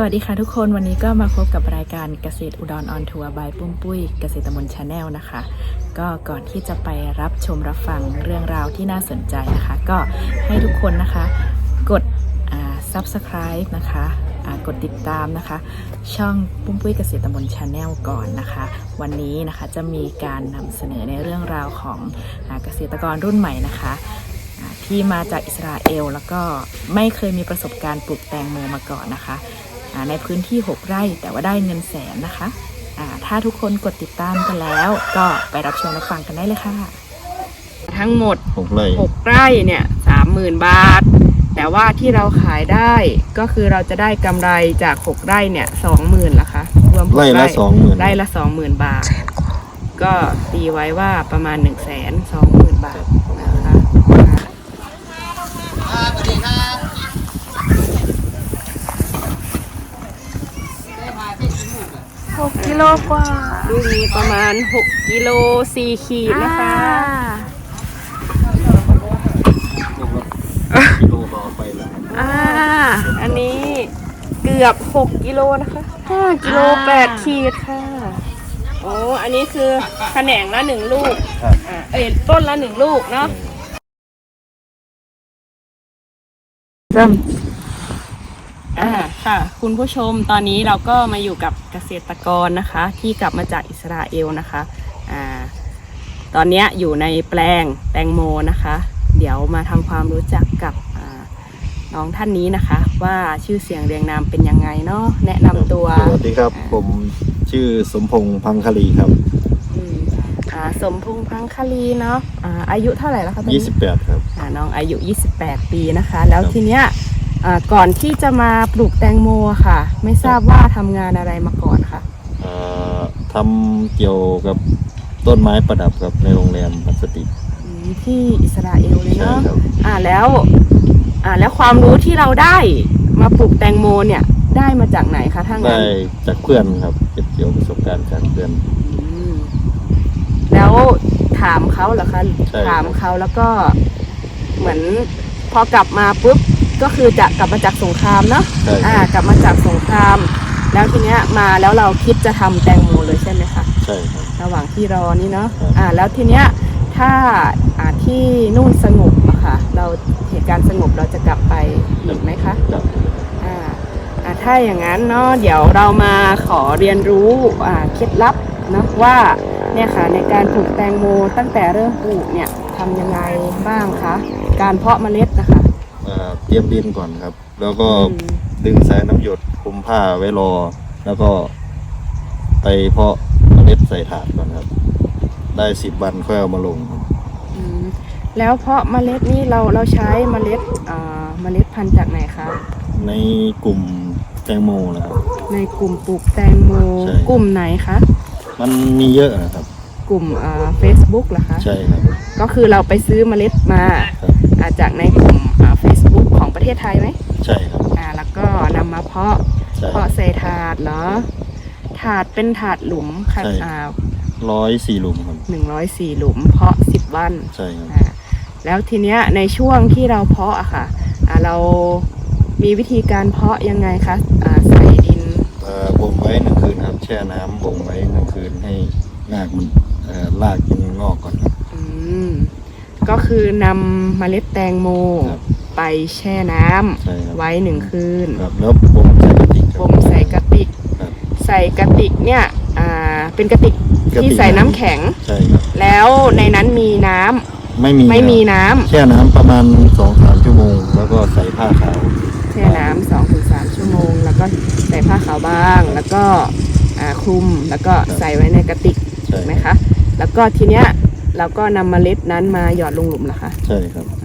สวัสดีค่ะทุกคนวันนี้ก็มาพบกับรายการเกษตรอุดรออนทัวร์บายปุ้มปุ้ยเกษตรมนชาแนลนะคะ ก็ก่อนที่จะไปรับชมรับฟังเรื่องราวที่น่าสนใจนะคะ ก็ให้ทุกคนนะคะ กดอ่า subscribe นะคะอ่ากดติดตามนะคะ ช่องปุ้มปุ้ยเกษตรตำบลชาแนลก่อนนะคะ วันนี้นะคะจะมีการนำเสนอในเรื่องราวของอเกษตรกรรุ่นใหม่นะคะที่มาจากอิสราเอลแล้วก็ไม่เคยมีประสบการณ์ปลูกแตงโมมาก่อนนะคะ ในพื้นที่ 6 ไร่แต่ว่าได้เงินแสนนะคะอ่าถ้าทุกคนกดติดตามกันแล้วก็ไปรับชมรับฟังกันได้เลยค่ะ ทั้งหมดหกไร่6ไร่เนี่ยสามหมื่นบาท แต่ว่าที่เราขายได้ก็คือเราจะได้กำไรจาก 6 ไร่เนี่ยสองหมื่นละคะรวมหกไร่ละสองหมื่นไร่ละสองหมื่นบาท ก็ตีไว้ว่าประมาณ1นึ่งแสนสองหมื่นบาทนะคะห กกิโลกว่าลูกนี้ประมาณ 6กิโลสี่ขีดนะคะ กิโลต่อไปแล้วอ่า อันนี้เกือบ 6กิโลนะคะ5กิโลอ่า8ขีดค่ะ โอ้อันนี้คือแขนงละหนึ่งลูกครับอ่าเอ้ยต้นละหนึ่งลูกเนาะ อ่าค่ะ คุณผู้ชมตอนนี้เราก็มาอยู่กับเกษตรกรนะคะ ที่กลับมาจากอิสราเอลนะคะอ่าตอนเนี้ยอยู่ในแปลงแตงโมนะคะ เดี๋ยวมาทำความรู้จักกับอ่าน้องท่านนี้นะคะ ว่าชื่อเสียงเรียงนามเป็นยังไงเนาะแนะนำตัวสวัสดีครับ ผมชื่อสมพงษ์พังคลีครับอืมอ่าสมพงษ์พังคลีเนาะอ่าอายุเท่าไหร่แล้วคะตอนนี้28ครับอ่าน้องอายุ 28 ปีนะคะ แล้วครับทีเนี้ยอ่า ก่อนที่จะมาปลูกแตงโมค่ะ ไม่ทราบว่าทำงานอะไรมาก่อนค่ะเอ่อทำเกี่ยวกับต้นไม้ประดับครับในโรงแรมพลาสติกอืมที่อิสราเอลเลยใช่เนาะ ครับอ่าแล้วอ่าแล้วความรู้ที่เราได้มาปลูกแตงโมเนี่ยได้มาจากไหนคะถ้างั้ได้นจากเพื่อนครับเก็บเกี่ยวประสบการณ์จากเพื่อน อืมแล้วถามเขาเหรอคะใช่ครับ ถามเขาแล้วก็เหมือนพอกลับมาปุ๊บ ก็คือจะกลับมาจากสงครามเนาะใช่คอ่ารับกลับมาจากสงคราม แล้วทีเนี้ยมาแล้วเราคิดจะทำแตงโมเลยใช่ไหมคะ ใช่ครับ ระหว่างที่รอนี่เนาะ ครับ อ่า แล้วทีเนี้ย ถ้า อ่า ที่นู่นสงบอะค่ะ เราเหตุการณ์สงบเราจะกลับไปอีกไหมคะ ครับอ่า อ่า ถ้าอย่างนั้นเนาะ เดี๋ยวเรามาขอเรียนรู้ อ่า เคล็ดลับเนาะว่า เนี่ยค่ะ ในการปลูกแตงโมตั้งแต่เริ่มปลูกเนี่ยทำยังไงบ้างคะ การเพาะเมล็ดนะคะเอ่อเตรียมดินก่อนครับ แล้วก็อืมดึงสายน้ำหยดคลุมผ้าไว้รอ แล้วก็ไปเพาะเมล็ดใส่ถาดก่อนครับ ได้สิบวันค่อยเอามาลงครับอืมแล้วเพาะเมล็ดนี่เราเราใช้เมล็ดอ่าเมล็ดพันธุ์จากไหนคะในกลุ่มแตงโมนะครับ ในกลุ่มปลูกแตงโมใช่ กลุ่มไหนคะมันมีเยอะนะครับ กลุ่มอ่า Facebook เหรอคะ ใช่ครับ ก็คือเราไปซื้อเมล็ดมาครับอ่าจากในกลุ่ม ทศไทยไหมใช่ครับ อ่า แล้วก็นำมาเพาะ ใช่ เพาะใส่ถาดเหรอ ถาดเป็นถาดหลุมค่ะใช่ อ่าร้อยสี่หลุมครับ หนึ่งร้อยสี่หลุม เพาะสิบวันใช่ครับ อ่าแล้วทีเนี้ยในช่วงที่เราเพาะอะค่ะอ่าเรามีวิธีการเพาะยังไงคะอ่าใส่ดิน เอ่อบ่มไว้หนึ่งคืนครับ แช่น้ำบ่มไว้หนึ่งคืนให้รากมันเอ่อรากมันงอกก่อนครับ อืม ก็คือนำเมล็ดแตงโม ครับ ไปแช่น้ำใช่ครับ ไว้หนึ่งคืนครับแล้วบ่มใส่กระติกคบ่รับมใส่กระติก ครับ ใส่กระติกเนี่ยอ่าเป็นกระติกกระติกที่ใส่น้ำแข็ง ใช่ครับแล้วในนั้นมีน้ำไม่มีไม่มีครับน้ำแช่น้ำประมาณสองสามชั่วโมง แล้วก็ใส่ผ้าขาว แช่น้ำสองถึงสามชั่วโมง แล้วก็ใส่ผ้าขาวบ้าง แล้วก็อ่าคลุมแล้วก็ใส่ไว้ในกระติกใช่ถูกไหมคะ แล้วก็ทีเนี้ยเราก็นำเมล็ดนั้นมาหยอดลงหลุมเหรอคะ ใช่ครับอ่า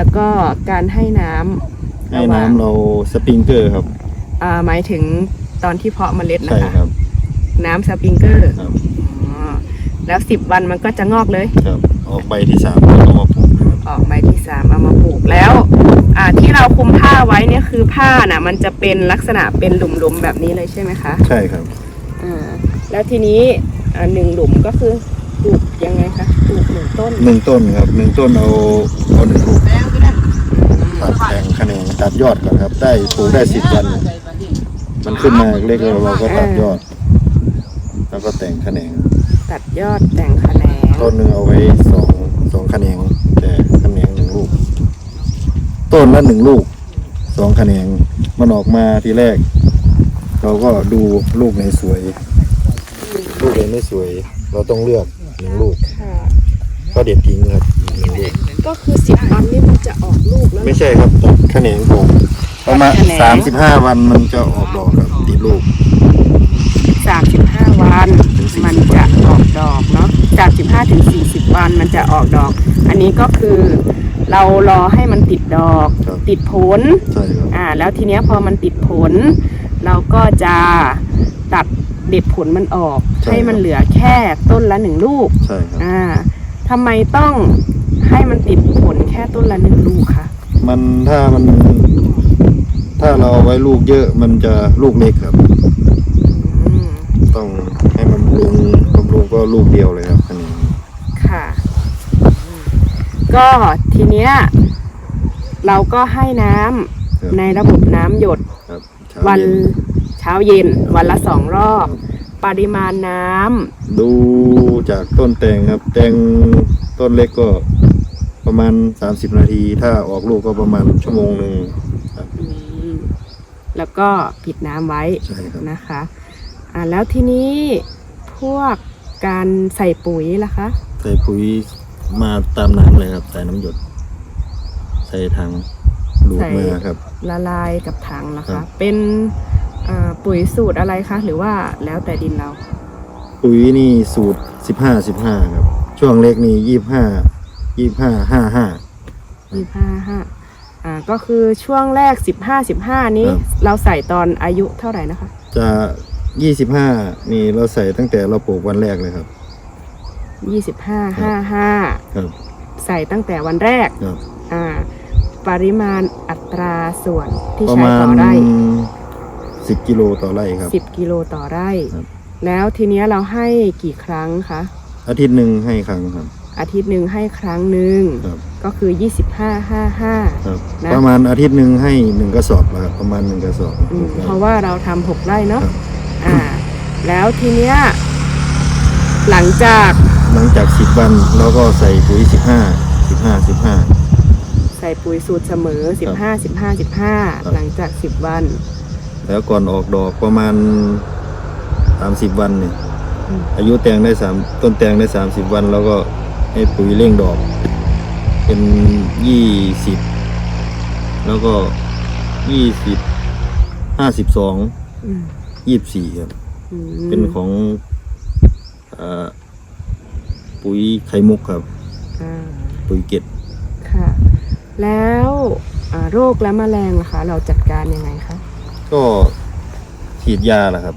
แล้วก็การให้น้ำให้ระหว่างน้ำเราสปริงเกอร์ครับอ่าหมายถึงตอนที่เพาะเมล็ดนะใช่คะครับน้ำสปริงเกอร์ครับอ๋อแล้วสิบวันมันก็จะงอกเลย ครับออกใบที่สามก็เอามาปลูกนะครับออกใบที่สามเอามาปลูกแล้ว อ่าที่เราคลุมผ้าไว้เนี่ยคือผ้าน่ะ มันจะเป็นลักษณะเป็นหลุมๆแบบนี้เลยใช่ไหมคะใช่ครับ อ่าแล้วทีนี้อ่าหนึ่งหลุมก็คือปลูกยังไงคะปลูกหนึ่งต้นหนึ่งต้นครับหนึ่งต้นเอา เอาหนึ่งลูกตัดแทงแขนงตัดยอดก่อนครับ ได้ปลูกได้สิบวัน มันขึ้นมาเล็กๆแล้วเราก็ตัดยอด แล้วก็แต่งแขนงตัดยอดแต่งแขนงต้นหนึ่งเอาไว้สองสองแขนงแต่แขนงหนึ่งลูก ต้นละหนึ่งลูกสองแขนงมันออกมาทีแรก เราก็ดูลูกไหนสวย ลูกไหนไม่สวย เราต้องเลือกหนึ่งลูกค่ะก็เด็ดทิ้งครับห นึ่งลูกก็คือสิบวันนี่มันจะออกลูกแล้วไม่ใช่ครับตัดแขนงก่อนประมาณตัดแขนงสามสิบห้าวันมันจะออกดอกครับติดลูกสามสิบห้าวันถึง40มันจะออกดอกเนาะจากสิบห้าถึงสี่สิบวันมันจะออกดอก อันนี้ก็คือเรารอให้มันติดดอกครับติดผลใช่ครับอ่าแล้วทีเนี้ยพอมันติดผล เราก็จะตัดเด็ดผลมันออก ให้มันเหลือแค่ต้นละหนึ่งลูกใช่ครับอ่าทำไมต้อง ให้มันติดผลแค่ต้นละหนึ่งลูกคะมันถ้ามัน ถ้าเราเอาไว้ลูกเยอะมันจะลูกเล็กครับ อืม ต้องให้มันบำรุงบำรุงก็ลูกเดียวเลยครับอันนี้ค่ะอืมก็ทีเนี้ยเราก็ให้น้ำครับในระบบน้ำหยดครับเช้าวันเย็นเช้าเย็น วันละสองรอบ ปริมาณน้ำดูจากต้นแตงครับ แตงต้นเล็กก็ ประมาณ 30 นาที ถ้าออกลูกก็ประมาณชั่วโมงหนึ่งครับ อืมแล้วก็ปิดน้ำไว้ใช่ครับ นะคะอ่าแล้วทีนี้พวกการใส่ปุ๋ยล่ะคะ ใส่ปุ๋ยมาตามน้ำเลยครับ ใส่น้ำหยด ใส่ถังดูดมาครับ ละลายกับถังนะครัคะ บ เป็นอ่าปุ๋ยสูตรอะไรคะ หรือว่าแล้วแต่ดินเรา ปุ๋ยนี่สูตร 15 15 ครับ ช่วงเล็กนี่ 25 25 55ยี่ห้าห้าอ่าก็คือช่วงแรกสิบห้าสิบห้านี้ ครับ เราใส่ตอนอายุเท่าไหร่นะคะ จะ25นี่เราใส่ตั้งแต่เราปลูกวันแรกเลยครับ ยี่สิบห้าห้าห้าครับใส่ตั้งแต่วันแรกครับ อ่าปริมาณอัตราส่วนที่ประใช้มาณต่อไร่10กิโลต่อไร่ครับ สิบกิโลต่อไร่ ครับ แล้วทีเนี้ยเราให้กี่ครั้งคะอาทิตย์หนึ่งให้ครั้งครับ อาทิตย์หนึ่งให้ครั้งหนึ่งครับ ก็คือ 25 55ครับนะ ประมาณอาทิตย์หนึ่งให้หนึ่งกระสอบนะครับประมาณหนึ่งกระสอบอืมเพราะว่าเราทำหกไร่เนาะครับอ่า แล้วทีเนี้ยหลังจากหลังจากสิบวันเราก็ใส่ปุ๋ยสิบห้าสิบห้าสิบห้า ใส่ปุ๋ยสูตรเสมอ 15 15 ครับ 15 หลังจาก 10 วัน แล้วก่อนออกดอกประมาณสามสิบวันเนี่ยอืม อายุแตงได้สามต้นแตงได้สามสิบวันเราก็ ให้ปุ๋ยเร่งดอก เป็นยี่สิบแล้วก็ยี่สิบห้าสิบสองอืมยี่สิบสี่ครับอืมเป็นของเออปุ๋ยไข่มุกครับอ่าปุ๋ยเกล็ดค่ะ แล้วอ่าโรคและแมลงล่ะคะ เราจัดการยังไงคะก็ฉีดยาแหละครับ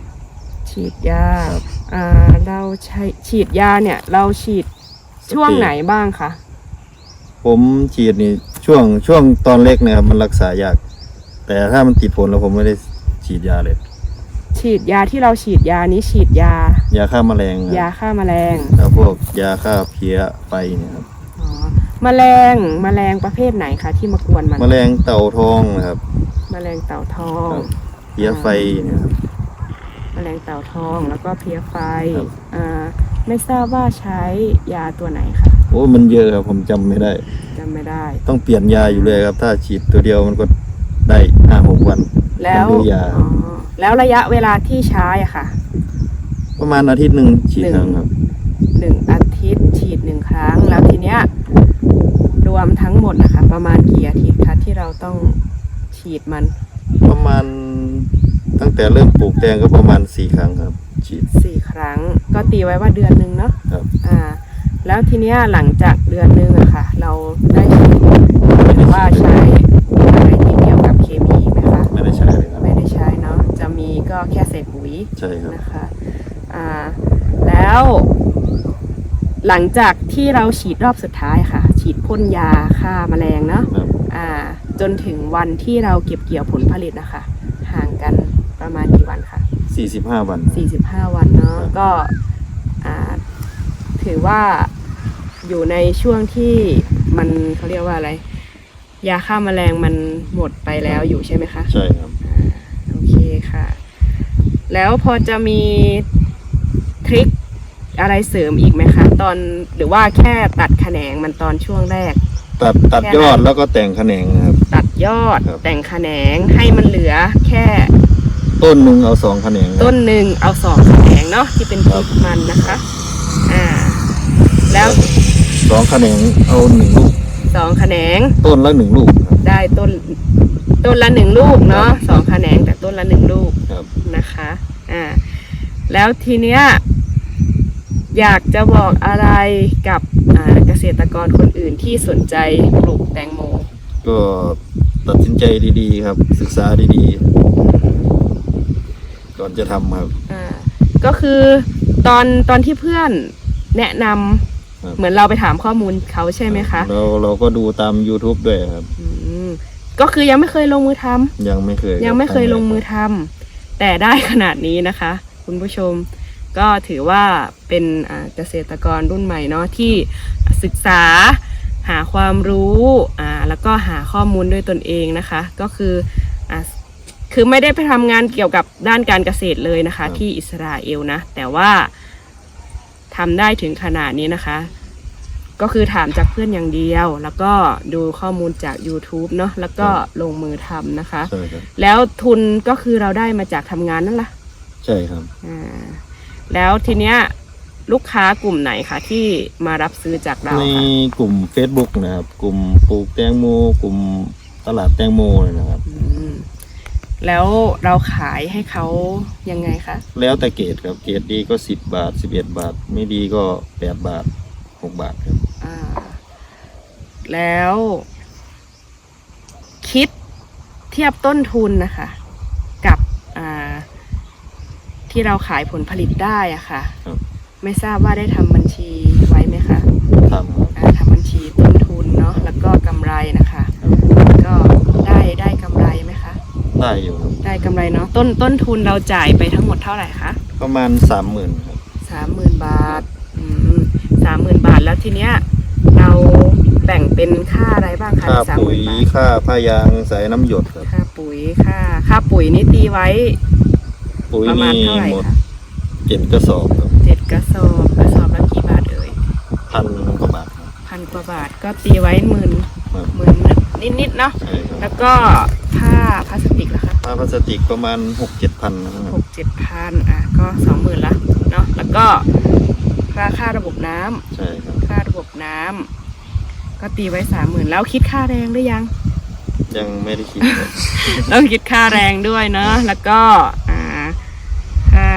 ฉีดยาครับอ่าเราใช้ฉีดยาเนี่ย เราฉีด ช่วงไหนบ้างคะผมฉีดนี่ช่วงช่วงตอนเล็กเนี่ยครับมันรักษายาก แต่ถ้ามันติดผลแล้วผมไม่ได้ฉีดยาเลย ฉีดยาที่เราฉีดยานี้ฉีดยา ยาฆ่าแมลงครับยาฆ่าแมลงแล้วพวกยาฆ่าเพี้ยไฟเนี่ยครับอ๋อแมลงแมลงประเภทไหนคะที่มากวนมันแมลงเต่าทองนะครับ แมลงเต่าทอง ครับ เพี้ยไฟเนี่ยครับ แมลงเต่าทองแล้วก็เพลี้ยไฟครับ อ่า ไม่ทราบว่าใช้ยาตัวไหนคะโอ้มันเยอะครับผมจำไม่ได้ จำไม่ได้ ต้องเปลี่ยนยาอยู่เลยครับ ถ้าฉีดตัวเดียวมันก็ได้ห้าหกวันแล้วมันดูยาอ๋อแล้วระยะเวลาที่ใช้อะค่ะ ประมาณอาทิตย์หนึ่งฉีดหนึ่ง ครั้งครับ หนึ่งอาทิตย์ฉีดหนึ่งครั้ง แล้วทีเนี้ยรวมทั้งหมดนะคะ ประมาณกี่อาทิตย์คะที่เราต้องฉีดมันประมาณตั้งแต่เริ่มปลูกแตงก็ประมาณสี่ครั้งครับ ฉีด สี่ครั้ง ก็ตีไว้ว่าเดือนหนึ่งเนาะครับ อ่า แล้วทีเนี้ยหลังจากเดือนหนึงอะค่ะ เราได้ฉีดหรือว่าใช้อะไรที่เกี่ยวกับเคมีไหมคะไม่ได้ใช้เลยครับไม่ได้ใช้เนาะจะมีก็แค่ใส่ปุ๋ย ใช่ครับ นะคะอ่าแล้ว หลังจากที่เราฉีดรอบสุดท้ายค่ะ ฉีดพ่นยาฆ่าแมลงเนาะครับ อ่า จนถึงวันที่เราเก็บเกี่ยวผลผลิตนะคะ ห่างกันประมาณกี่วันคะ สี่สิบห้าวัน 45 วันเนาะครับ ก็อ่าถือว่าอยู่ในช่วงที่มันเขาเรียกว่าอะไร ยาฆ่าแมลงมันหมดไปแล้วอยู่ใช่ไหมคะใช่ครับโอเคค่ะ แล้วพอจะมีทริคอะไรเสริมอีกไหมคะตอนหรือว่าแค่ตัดแขนงมันตอนช่วงแรก ตัดตัดแค่ยอดนั้นแล้วก็แต่งแขนงนะครับ ตัดยอดครับ แต่งแขนงให้มันเหลือแค่ ต้นหนึ่งเอาสองแขนงครับต้นหนึ่งเอาสองแขนงเนาะที่เป็นคพรัริบกมันนะคะ อ่า แล้วสองแขนงเอาหนึ่งลูกสองแขนง ต้นละหนึ่งลูกครับได้ต้นต้นละหนึ่งลูกเนาะสองแขนงแต่ต้นละหนึ่งลูกครับนะคะ อ่า แล้วทีเนี้ยอยากจะบอกอะไรกับอ่าเกษตรกรคนอื่นที่สนใจปลูกแตงโม ก็ตัดสินใจดีๆ ครับ ศึกษาดีๆ ก่อนจะทำครับ อ่าก็คือตอนตอนที่เพื่อนแนะนำครับ เหมือนเราไปถามข้อมูลเขาใช่ไหมคะเราเราก็ดูตาม YouTube ด้วยครับ อืมก็คือยังไม่เคยลงมือทำ ยังไม่เคยยังไม่เคยลงมือครับทำแต่ได้ขนาดนี้นะคะ คุณผู้ชมก็ถือว่าเป็นอ่าเกษตรกรรุ่นใหม่เนาะที่ศึกษาหาความรู้อ่าแล้วก็หาข้อมูลด้วยตนเองนะคะ ก็คืออ่า คือไม่ได้ไปทำงานเกี่ยวกับด้านการเกษตรเลยนะคะ ที่อิสราเอลนะ แต่ว่าทำได้ถึงขนาดนี้นะคะ ก็คือถามจากเพื่อนอย่างเดียว แล้วก็ดูข้อมูลจาก YouTube เนาะแล้วก็ลงมือทำนะคะ ใช่ครับ แล้วทุนก็คือเราได้มาจากทำงานนั่นแหละใช่ครับ อ่าแล้วทีเนี้ยลูกค้ากลุ่มไหนคะที่มารับซื้อจากเราในคะกลุ่ม Facebook นะครับ กลุ่มปลูกแตงโม กลุ่มตลาดแตงโมเลยนะครับ อืม แล้วเราขายให้เขายังไงคะ แล้วแต่เกรดครับ เกรดดีก็10บาท11บาท ไม่ดีก็8บาท6บาทครับ อ่า แล้ว คิดเทียบต้นทุนนะคะ กับอ่า ที่เราขายผลผลิตได้อะค่ะ ครับ ไม่ทราบว่าได้ทำบัญชีไว้ไหมคะทำครับ อ่าทำบัญชีต้นทุนเนาะแล้วก็กำไรนะคะ ครับ ก็ได้ได้กำไรไหมคะ ได้อยู่ครับได้กำไรเนาะต้นต้นทุนเราจ่ายไปทั้งหมดเท่าไหร่คะประมาณ30,000ครับสามหมื่นบาทอืมสามหมื่นบาทแล้วทีเนี้ยเราแบ่งเป็นค่าอะไรบ้างคะค่าสามหปุ๋ยมื่นบาทค่าผ้ายางสายน้ำหยดครับ ค่าปุ๋ยค่าค่าปุ๋ยนี่ตีไว้ปุ๋ยประมาณนี่เท่าไหร่หมดคะเจ็ดกระสอบครับเจ็ดกระสอบกระสอบละกี่บาทเอ่ยพันกว่าบาทครับพันกว่าบาทก็ตีไว้หมื่นครับหมื่นนิดนิดๆเนาะ ใช่ครับแล้วก็ ผ้าพลาสติกล่ะคะผ้าพลาสติกประมาณหกเจ็ดพันนะครับหกเจ็ดพันอะก็สองหมื่นละเนาะแล้วก็ค่าค่าระบบน้ำใช่ครับค่าระบบน้ำก็ตีไว้สามหมื่นแล้วคิดค่าแรงหรือยัง ยังไม่ได้คิดครับต้องคิดค่าแรงด้วยเนาะแล้วก็อ่าค่า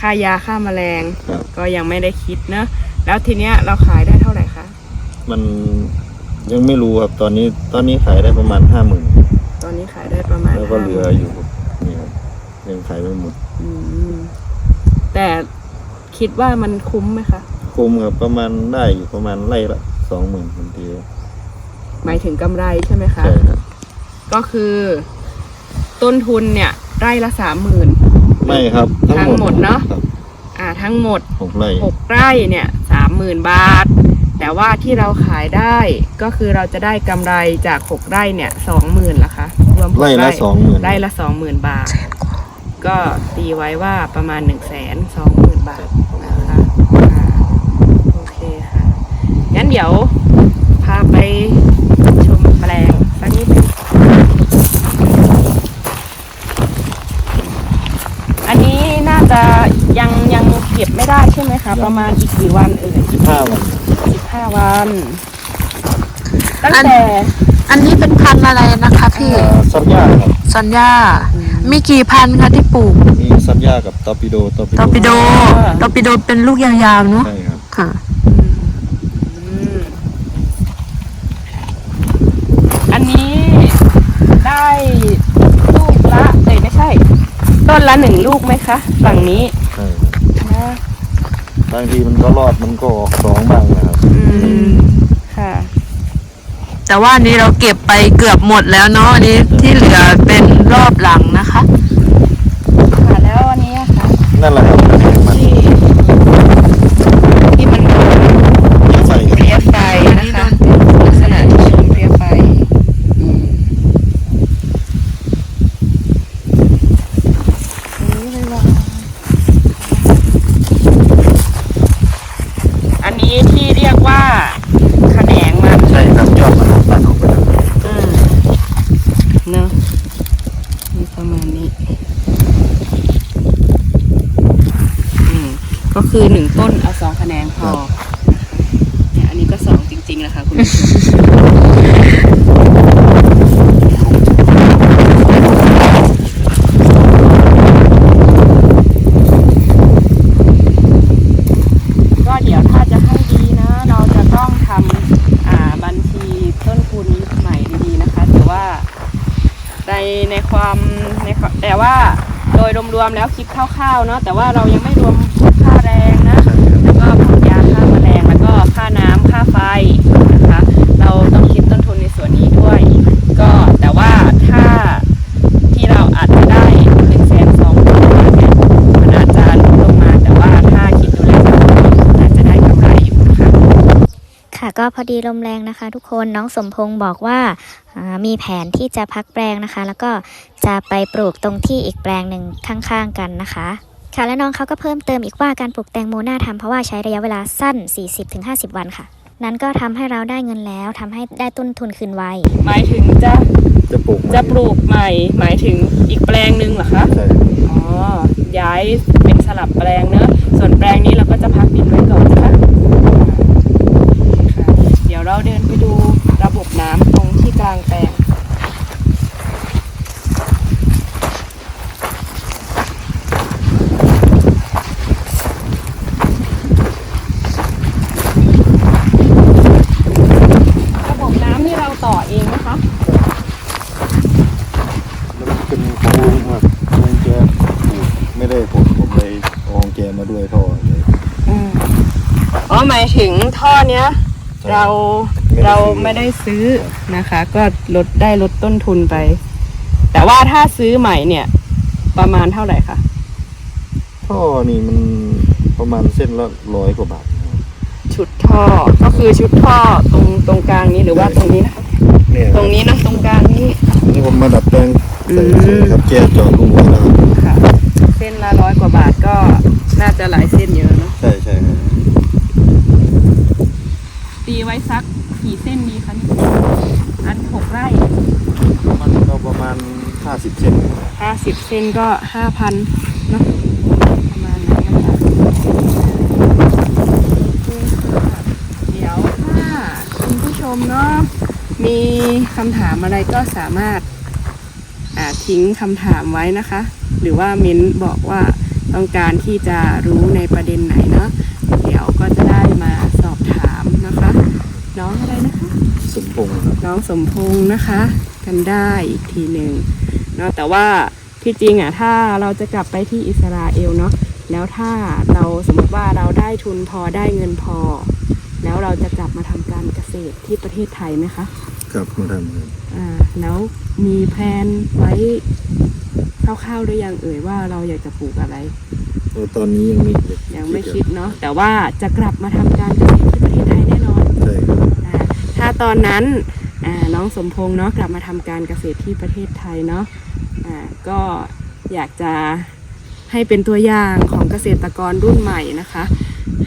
ค่ายาค่าแมลงครับก็ยังไม่ได้คิดเนาะแล้วทีเนี้ยเราขายได้เท่าไหร่คะมันยังไม่รู้ครับตอนนี้ตอนนี้ขายได้ประมาณห้าหมื่นต อนนี้ขายได้ประมาณแล้วก็เหลือ50,000อยู่นี่ครับยังขายไม่หมด อืมแต่คิดว่ามันคุ้มไหมคะ คุ้มครับประมาณได้อยู่ประมาณไร่ละสองหมื่นคนทีหมายถึงกำไรใช่ไหมคะ ใช่ครับ ก็คือ ต้นทุนเนี่ย ไร่ละสามหมื่น ไม่ครับทั้งหมดเนอะ ครับอ่า ทั้งหมดหกไร่หกไร่เนี่ยสามหมื่นบาท แต่ว่าที่เราขายได้ก็คือเราจะได้กำไรจากหกไร่เนี่ยสองหมื่นละคะร วมหกไร่ละสองหมื่น ไร่ละสองหมื่นบาท ก็ตีไว้ว่าประมาณหนึ่งแสนสองหมื่นบาทนะคะอ่าโอเคค่ะ งั้นเดี๋ยวพาไปชมแปลงสักนิดหนึ่งอันนี้น่าจะยังยังเก็บไม่ได้ใช่ไหมคะ ประมาณอีกกี่วันเอ่ยสิบห้าวันสิบห้าวัน ตั้งอันแต่ อันนี้เป็นพันธุ์อะไรนะคะ พี่เอ่อซับยาครับซอนย่ามีกี่พันธุ์คะที่ปลูกมีซับยากับตอร์ปิโดตอร์ปิตอร์ปิโดอ่าตอร์ปิโดเป็นลูกยาวๆเนาะ ใช่ครับค่ะอืมอันนี้ได้ลูกละเอ้ยไม่ใช่ ต้นละหนึ่งลูกไหมคะ ฝั่งนี้ใช่ครับนะบางทีมันก็รอดมันก็ออกสองบ้างนะครับอืมค่ะ แต่ว่าอันนี้เราเก็บไปเกือบหมดแล้วเนาะอันนี้ที่เหลือเป็นรอบหลังนะคะ ค่ะแล้วอันนี้อะค่ะ นั่นแหละครับมัน ที่ที่มัน ใส่ เพลียไฟนะคะลักษณะที่ชมเพลียไฟอืมอันนี้เลยว่า คือหนึ่งต้นเอาสองคะแนนพอเนี่ยอันนี้ก็สองจริงๆนะคะคุณผู้ชมก็เดี๋ยวถ้าจะให้ดีนะ เราจะต้องทำอ่าบัญชีต้นทุนใหม่ดีๆนะคะแต่ว่า ในในความในความแต่ว่าโดยรวมๆแล้วคิดคร่าวๆ เนาะแต่ว่าเรายังไม่รวมพวกค่าแรงนะ แล้วก็พวกยาฆ่าแมลงแล้วก็ค่าน้ำค่าไฟนะคะ เราต้องคิดต้นทุนในส่วนนี้ด้วย ก็แต่ว่าถ้าที่เราอาจจะได้หนึ่งแสนสองหมื่นบาทเนี่ยมันอาจจะลดลงมา แต่ว่าถ้าคิดดูแล้วอาจจะได้กำไรอยู่นะคะ ค่ะ ก็พอดีลมแรงนะคะ ทุกคนน้องสมพงศ์บอกว่าอ่ามีแผนที่จะพักแปลงนะคะ แล้วก็จะไปปลูกตรงที่อีกแปลงหนึ่งข้างๆกันนะคะค่ะและน้องเขาก็เพิ่มเติมอีกว่าการปลูกแตงโมน่าทำเพราะว่าใช้ระยะเวลาสั้น 40-50 วันค่ะ นั้นก็ทำให้เราได้เงินแล้วทำให้ได้ต้นทุนคืนไวหมายถึงจะจะปลูกไหมจะปลูกใหม่ หมายถึงอีกแปลงหนึ่งเหรอคะใช่อ๋อย้ายเป็นสลับแปลงเนอะส่วนแปลงนี้เราก็จะพักดินไว้ก่อนนะคะค่ะ เราเดินไปดูระบบน้ำตรงที่กลางแปลง ระบบน้ำนี่เราต่อเองนะคะ แล้วมันเป็นของลุงครับลุงแกปลูกไม่ได้ผลผมเลยเอาของแกมาด้วยท่อเลย อืมอ๋อหมายถึงท่อเนี้ย เราไม่ได้ซื้อเราไม่ได้ซื้อนะคะ ก็ลดได้ลดต้นทุนไป แต่ว่าถ้าซื้อใหม่เนี่ย ประมาณเท่าไหร่คะท่อนี่มันประมาณเส้นละร้อยกว่าบาทนะครับชุดท่อก็คือชุดท่อตรงตรงกลางนี้หรือว่าตรงนี้นะคะเนี่ยตรงนี้นะตรงกลางนี้ นี่ผมมาดัดแปลงใส่อืม ครับแกเจาะรูไว้แล้วครับค่ะ เส้นละร้อยกว่าบาทก็น่าจะหลายเส้นเยอะเนาะใช่ใช่ครับตี ไว้สักกี่เส้นดีคะนี่อันหกไร่มันก็ประมาณห้าสิบเซนห้าสิบเส้นก็ห้าพันเนาะประมาณนั้นนะคะเดี๋ยวถ้าคุณผู้ชมเนาะมีคำถามอะไรก็สามารถอ่าทิ้งคำถามไว้นะคะ หรือว่าเม้นบอกว่าต้องการที่จะรู้ในประเด็นไหนเนาะเดี๋ยว ก็จะได้มาสอบถามนะคะ น้องอะไรนะคะ สมพงษ์ครับน้องสมพงษ์นะคะ กันได้อีกทีหนึ่งเนาะแต่ว่าที่จริงอะถ้าเราจะกลับไปที่อิสราเอลเนาะแล้วถ้าเราสมมติว่าเราได้ทุนพอได้เงินพอ แล้วเราจะกลับมาทำการเกษตรที่ประเทศไทยไหมคะ ครับมาทำครับอ่าแล้วมีแพลนไว้คร่าวๆหรือยังเอ่ยว่าเราอยากจะปลูกอะไรเออตอนนี้ยังไม่ยังไม่คิดเนาะแต่ว่าจะกลับมาทำการเกษตรที่ประเทศไทยแน่นอนใช่ครับอ่าถ้าตอนนั้นอ่าน้องสมพงษ์เนาะกลับมาทำการเกษตรที่ประเทศไทยเนาะอ่าก็อยากจะให้เป็นตัวอย่างของเกษตรกรรุ่นใหม่นะคะ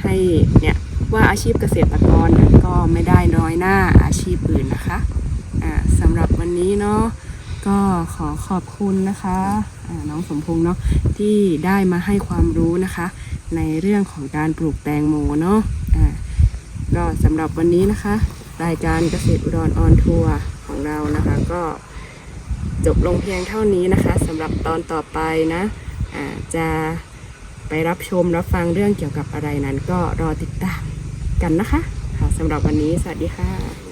ให้เนี่ยว่าอาชีพเกษตรกรเนี่ยก็ไม่ได้น้อยหน้าอาชีพอื่นนะคะอ่า สำหรับวันนี้เนาะก็ขอขอบคุณนะคะน้องสมพงษ์เนาะที่ได้มาให้ความรู้นะคะ ในเรื่องของการปลูกแตงโมเนาะก็สำหรับวันนี้นะคะ รายการเกษตรอุดรออนทัวร์ของเรานะคะก็จบลงเพียงเท่านี้นะคะสำหรับตอนต่อไปนะอ่าจะไปรับชมรับฟังเรื่องเกี่ยวกับอะไรนั้นก็รอติดตามกันนะคะค่ะสำหรับวันนี้สวัสดีค่ะ